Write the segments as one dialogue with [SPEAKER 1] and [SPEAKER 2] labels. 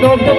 [SPEAKER 1] Don't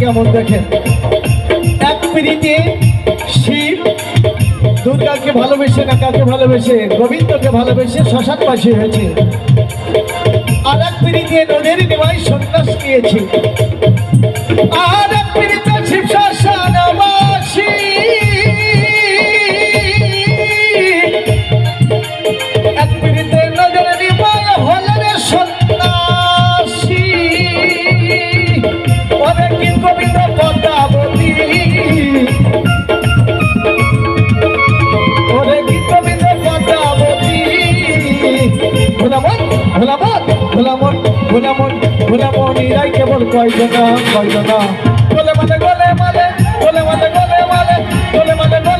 [SPEAKER 1] কেমন দেখেন? এক পিড়িতে শিব, দুর্গাকে ভালোবেসে না কাকে ভালোবেসে, গোবিন্দকে ভালোবেসে শ্মশানবাসী হয়েছে। আর এক পিড়িতে নদীর নিমায় সন্ন্যাস নিয়েছে। ভোলামন ইরাই কেবল কয়জনা কয়জনা। বলে মানে গলে মালে বলে মানে গলে মালে বলে মানে গোলে